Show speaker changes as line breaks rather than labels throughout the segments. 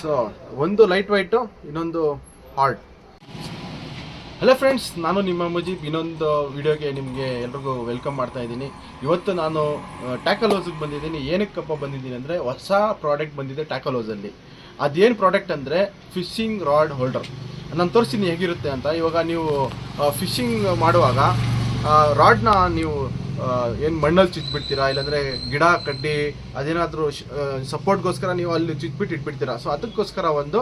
So ಒಂದು light white ಇನ್ನೊಂದು hard hello friends ನಾನು ನಿಮ್ಮ ಮುಜೀಬ್ ಇನ್ನೊಂದು ವಿಡಿಯೋಗೆ ನಿಮಗೆ ಎಲ್ರಿಗೂ ವೆಲ್ಕಮ್ ಮಾಡ್ತಾ ಇದ್ದೀನಿ. ಇವತ್ತು ನಾನು ಟ್ಯಾಕಲ್ ಹೌಸಿಗೆ ಬಂದಿದ್ದೀನಿ. ಏನಕ್ಕಪ್ಪ ಬಂದಿದ್ದೀನಿ ಅಂದರೆ, ಹೊಸ ಪ್ರಾಡಕ್ಟ್ ಬಂದಿದೆ ಟ್ಯಾಕಲ್ ಹೌಸಲ್ಲಿ ಅದೇನು ಪ್ರಾಡಕ್ಟ್ ಅಂದರೆ ಫಿಶಿಂಗ್ ರಾಡ್ ಹೋಲ್ಡರ್ ನಾನು ತೋರಿಸ್ತೀನಿ ಹೇಗಿರುತ್ತೆ ಅಂತ. ಇವಾಗ ನೀವು ಫಿಶಿಂಗ್ ಮಾಡುವಾಗ ರಾಡ್ನ ನೀವು ಏನು ಮಣ್ಣಲ್ಲಿ ಚುಚ್ಚಿಬಿಡ್ತೀರಾ ಇಲ್ಲಾಂದರೆ ಗಿಡ, ಕಡ್ಡಿ, ಅದೇನಾದರೂ ಸಪೋರ್ಟ್ಗೋಸ್ಕರ ನೀವು ಅಲ್ಲಿ ಚುಚ್ಚಿಬಿಟ್ಟು ಇಟ್ಬಿಡ್ತೀರಾ? ಸೊ ಅದಕ್ಕೋಸ್ಕರ ಒಂದು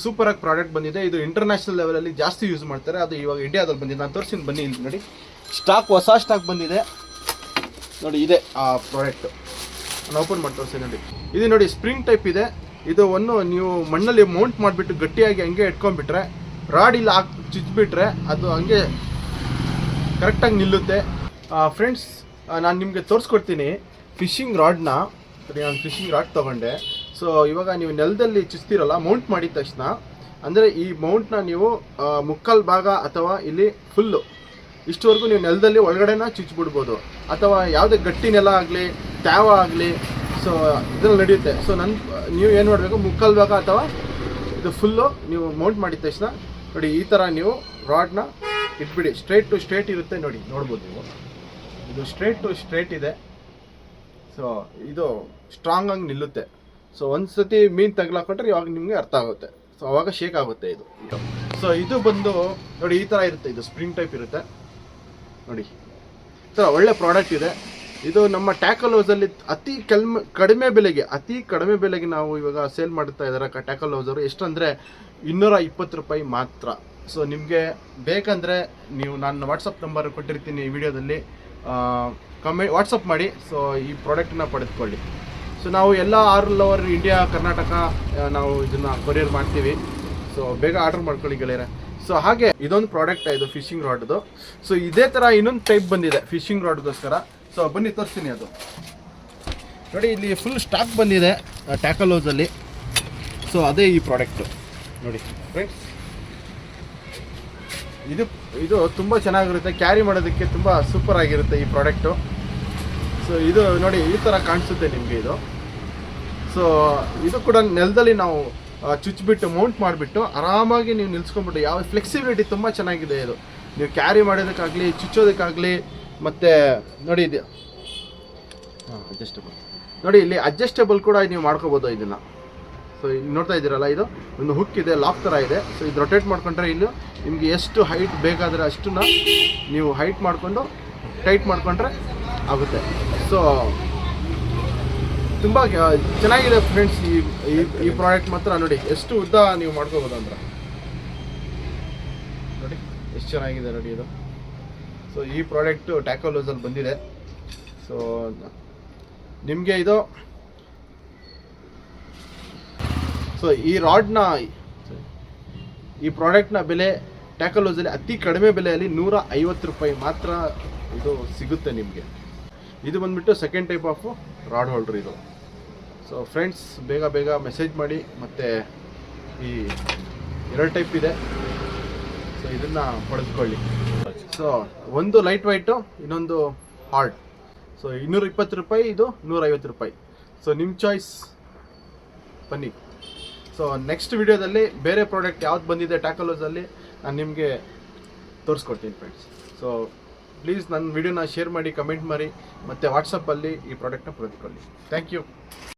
ಸೂಪರಾಗಿ ಪ್ರಾಡಕ್ಟ್ ಬಂದಿದೆ. ಇದು ಇಂಟರ್ನ್ಯಾಷನಲ್ ಲೆವೆಲಲ್ಲಿ ಜಾಸ್ತಿ ಯೂಸ್ ಮಾಡ್ತಾರೆ. ಅದು ಇವಾಗ ಇಂಡಿಯಾದಲ್ಲಿ ಬಂದಿದೆ. ನಾನು ತೋರಿಸ್ತೀನಿ ಬನ್ನಿ ಇಲ್ಲಿ ನೋಡಿ. ಸ್ಟಾಕ್ ಹೊಸ ಸ್ಟಾಕ್ ಬಂದಿದೆ. ನೋಡಿ, ಇದೆ ಆ ಪ್ರಾಡಕ್ಟ್ ನಾನು ಓಪನ್ ಮಾಡಿ ತೋರಿಸ್ತೀನಿ ನೋಡಿ. ಇದು ನೋಡಿ ಸ್ಪ್ರಿಂಗ್ ಟೈಪ್ ಇದೆ. ಇದು ಒಂದು ನೀವು ಮಣ್ಣಲ್ಲಿ ಮೌಂಟ್ ಮಾಡಿಬಿಟ್ಟು ಗಟ್ಟಿಯಾಗಿ ಹಂಗೆ ಇಟ್ಕೊಂಡ್ಬಿಟ್ರೆ ರಾಡ್ ಇಲ್ಲಿ ಹಾಕಿ ಚುಚ್ಚಿಬಿಟ್ರೆ ಅದು ಹಂಗೆ ಕರೆಕ್ಟಾಗಿ ನಿಲ್ಲುತ್ತೆ. ಫ್ರೆಂಡ್ಸ್ ನಾನು ನಿಮಗೆ ತೋರಿಸ್ಕೊಡ್ತೀನಿ ಫಿಶಿಂಗ್ ರಾಡ್ನ ನಾನು ಫಿಶಿಂಗ್ ರಾಡ್ ತೊಗೊಂಡೆ. ಸೊ ಇವಾಗ ನೀವು ನೆಲದಲ್ಲಿ ಚುಚ್ತಿರಲ್ಲ ಮೌಂಟ್ ಮಾಡಿದ ತಕ್ಷಣ, ಅಂದರೆ ಈ ಮೌಂಟ್ನ ನೀವು ಮುಕ್ಕಾಲು ಭಾಗ ಅಥವಾ ಇಲ್ಲಿ ಫುಲ್ಲು ಇಷ್ಟುವರೆಗೂ ನೀವು ನೆಲದಲ್ಲಿ ಒಳಗಡೆನ ಚುಚ್ಚಿಬಿಡ್ಬೋದು ಅಥವಾ ಯಾವುದೇ ಗಟ್ಟಿ ನೆಲ ಆಗಲಿ, ತ್ಯಾವ ಆಗಲಿ ಸೊ ಇದ್ರಲ್ಲಿ ನಡೆಯುತ್ತೆ. ಸೊ ನನ್ನ ನೀವು ಏನು ಮಾಡಬೇಕು, ಮುಕ್ಕಾಲು ಭಾಗ ಅಥವಾ ಇದು ಫುಲ್ಲು ನೀವು ಮೌಂಟ್ ಮಾಡಿದ ತಕ್ಷಣ, ನೋಡಿ, ಈ ಥರ ನೀವು ರಾಡ್ನ ಇಟ್ಬಿಡಿ. ಸ್ಟ್ರೇಟ್ ಟು ಸ್ಟ್ರೇಟ್ ಇರುತ್ತೆ ನೋಡಿ, ನೋಡ್ಬೋದು ನೀವು. ಇದು ಸ್ಟ್ರೇಟ್ ಟು ಸ್ಟ್ರೇಟ್ ಇದೆ. ಸೊ ಇದು ಸ್ಟ್ರಾಂಗ್ ಆಗಿ ನಿಲ್ಲುತ್ತೆ. ಸೊ ಒಂದು ಸತಿ ಮೀನು ತಗ್ಲಾಕೊಂಡ್ರೆ ಇವಾಗ ನಿಮಗೆ ಅರ್ಥ ಆಗುತ್ತೆ. ಸೊ ಅವಾಗ ಶೇಕ್ ಆಗುತ್ತೆ ಇದು. ಸೊ ಇದು ಬಂದು ನೋಡಿ ಈ ಥರ ಇರುತ್ತೆ. ಇದು ಸ್ಪ್ರಿಂಗ್ ಟೈಪ್ ಇರುತ್ತೆ. ನೋಡಿ. ಈ ಒಳ್ಳೆ ಪ್ರಾಡಕ್ಟ್ ಇದೆ. ಇದು ನಮ್ಮ ಟ್ಯಾಕಲ್ ಹೌಸಲ್ಲಿ ಅತಿ ಕಲ್ಮ, ಕಡಿಮೆ ಬೆಲೆಗೆ, ಅತಿ ಕಡಿಮೆ ಬೆಲೆಗೆ ನಾವು ಇವಾಗ ಸೇಲ್ ಮಾಡ್ತಾ ಇದ್ದಾರೆ ಟ್ಯಾಕಲ್ ಹೌಸರು ಎಷ್ಟು ಅಂದರೆ ಇನ್ನೂರ ಇಪ್ಪತ್ತು ರೂಪಾಯಿ ಮಾತ್ರ. ಸೊ ನಿಮಗೆ ಬೇಕಂದರೆ ನೀವು ನನ್ನ ವಾಟ್ಸಪ್ ನಂಬರ್ ಕೊಟ್ಟಿರ್ತೀನಿ ಈ ವಿಡಿಯೋದಲ್ಲಿ. ಕಮೆ ವಾಟ್ಸಪ್ ಮಾಡಿ. ಸೊ ಈ ಪ್ರಾಡಕ್ಟನ್ನ ಪಡೆದುಕೊಳ್ಳಿ. ಸೊ ನಾವು ಎಲ್ಲ ಆಲ್ ಓವರ್ ಇಂಡಿಯಾ ಕರ್ನಾಟಕ ನಾವು ಇದನ್ನು ಕೊರಿಯರ್ ಮಾಡ್ತೀವಿ. ಸೊ ಬೇಗ ಆರ್ಡರ್ ಮಾಡ್ಕೊಳ್ಳಿ ಗೆಳೆಯರೆ. ಸೊ ಹಾಗೆ ಇದೊಂದು ಪ್ರಾಡಕ್ಟ್ ಇದು ಫಿಶಿಂಗ್ ರಾಡ್ದು ಸೊ ಇದೇ ಥರ ಇನ್ನೊಂದು ಟೈಪ್ ಬಂದಿದೆ ಫಿಶಿಂಗ್ ರಾಡ್ಗೋಸ್ಕರ ಸೊ ಬನ್ನಿ, ತೋರಿಸ್ತೀನಿ ಅದು. ನೋಡಿ, ಇಲ್ಲಿ ಫುಲ್ ಸ್ಟಾಕ್ ಬಂದಿದೆ ಟ್ಯಾಕಲ್ ಹೌಸಲ್ಲಿ ಸೊ ಅದೇ ಈ ಪ್ರಾಡಕ್ಟು ನೋಡಿ ಫ್ರೆಂಡ್ಸ್ ಇದು ಇದು ತುಂಬ ಚೆನ್ನಾಗಿರುತ್ತೆ. ಕ್ಯಾರಿ ಮಾಡೋದಕ್ಕೆ ತುಂಬ ಸೂಪರ್ ಆಗಿರುತ್ತೆ ಈ ಪ್ರಾಡಕ್ಟು ಸೊ ಇದು ನೋಡಿ, ಈ ಥರ ಕಾಣಿಸುತ್ತೆ ನಿಮಗೆ ಇದು. ಸೊ ಇದು ಕೂಡ ನೆಲದಲ್ಲಿ ನಾವು ಚುಚ್ಚಿಬಿಟ್ಟು ಚುಚ್ಬಿಟ್ಟು ಮೌಂಟ್ ಮಾಡಿಬಿಟ್ಟು ಆರಾಮಾಗಿ ನೀವು ನಿಲ್ಸ್ಕೊಂಡ್ಬಿಟ್ಟು, ಯಾವ ಫ್ಲೆಕ್ಸಿಬಿಲಿಟಿ ತುಂಬ ಚೆನ್ನಾಗಿದೆ ಇದು. ನೀವು ಕ್ಯಾರಿ ಮಾಡೋದಕ್ಕಾಗಲಿ, ಚುಚ್ಚೋದಕ್ಕಾಗಲಿ, ಮತ್ತು ನೋಡಿ ಇದು. ಹಾಂ ಅಡ್ಜಸ್ಟಬಲ್ ನೋಡಿ, ಇಲ್ಲಿ ಅಡ್ಜಸ್ಟಬಲ್ ಕೂಡ ನೀವು ಮಾಡ್ಕೋಬೋದು ಇದನ್ನು. ಸೊ ಇಲ್ಲಿ ನೋಡ್ತಾ ಇದ್ದೀರಲ್ಲ, ಇದು ಒಂದು ಹುಕ್ ಇದೆ ಲಾಕ್ ಥರ ಇದೆ. ಸೊ ಇದು ರೊಟೇಟ್ ಮಾಡ್ಕೊಂಡ್ರೆ ಇನ್ನು ನಿಮಗೆ ಎಷ್ಟು ಹೈಟ್ ಬೇಕಾದರೆ ಅಷ್ಟನ್ನ ನೀವು ಹೈಟ್ ಮಾಡಿಕೊಂಡು ಟೈಟ್ ಮಾಡಿಕೊಂಡ್ರೆ ಆಗುತ್ತೆ. ಸೊ ತುಂಬ ಚೆನ್ನಾಗಿದೆ ಫ್ರೆಂಡ್ಸ್ ಈ, ಈ- ಪ್ರಾಡಕ್ಟ್ ಮಾತ್ರ. ನೋಡಿ, ಎಷ್ಟು ಉದ್ದ ನೀವು ಮಾಡ್ಕೋಬೋದು ಅಂದ್ರೆ. ನೋಡಿ, ಎಷ್ಟು ಚೆನ್ನಾಗಿದೆ ನೋಡಿ ಇದು. ಸೊ ಈ ಪ್ರಾಡಕ್ಟು ಟ್ಯಾಕೋಲೋಸಲ್ಲಿ ಬಂದಿದೆ. ಸೊ ನಿಮಗೆ ಇದು ಸೊ ಈ ರಾಡ್ನ ಈ ಪ್ರಾಡಕ್ಟ್ನ ಬೆಲೆ ಟ್ಯಾಕಲ್ ಹೌಸಲ್ಲಿ ಅತಿ ಕಡಿಮೆ ಬೆಲೆಯಲ್ಲಿ ನೂರ ಐವತ್ತು ರೂಪಾಯಿ ಮಾತ್ರ ಇದು ಸಿಗುತ್ತೆ ನಿಮಗೆ. ಇದು ಬಂದುಬಿಟ್ಟು second type of rod holder ಇದು. ಸೊ ಫ್ರೆಂಡ್ಸ್ ಬೇಗ ಬೇಗ ಮೆಸೇಜ್ ಮಾಡಿ ಮತ್ತು ಈ ಎರಡು ಟೈಪ್ ಇದೆ. ಸೊ ಇದನ್ನು ಪಡೆದುಕೊಳ್ಳಿ ಸೊ ಒಂದು ಲೈಟ್ ವೈಟು ಇನ್ನೊಂದು ಹಾರ್ಡ್ ಸೊ ಇನ್ನೂರ ಇಪ್ಪತ್ತು ರೂಪಾಯಿ, ಇದು ನೂರೈವತ್ತು ರೂಪಾಯಿ. ಸೊ ನಿಮ್ಮ ಚಾಯ್ಸ್ ಬನ್ನಿ. ಸೊ ನೆಕ್ಸ್ಟ್ ವಿಡಿಯೋದಲ್ಲಿ ಬೇರೆ ಪ್ರಾಡಕ್ಟ್ ಯಾವ್ದು ಬಂದಿದೆ ಟ್ಯಾಕಲೋಸಲ್ಲಿ ನಾನು ನಿಮಗೆ ತೋರಿಸ್ಕೊಡ್ತೀನಿ ಫ್ರೆಂಡ್ಸ್ ಸೊ ಪ್ಲೀಸ್ ನನ್ನ ವಿಡಿಯೋನ ಶೇರ್ ಮಾಡಿ ಕಮೆಂಟ್ ಮಾಡಿ, ಮತ್ತು ವಾಟ್ಸಪ್ಪಲ್ಲಿ ಈ ಪ್ರಾಡಕ್ಟ್ನ ಪಡೆದುಕೊಳ್ಳಿ. Thank you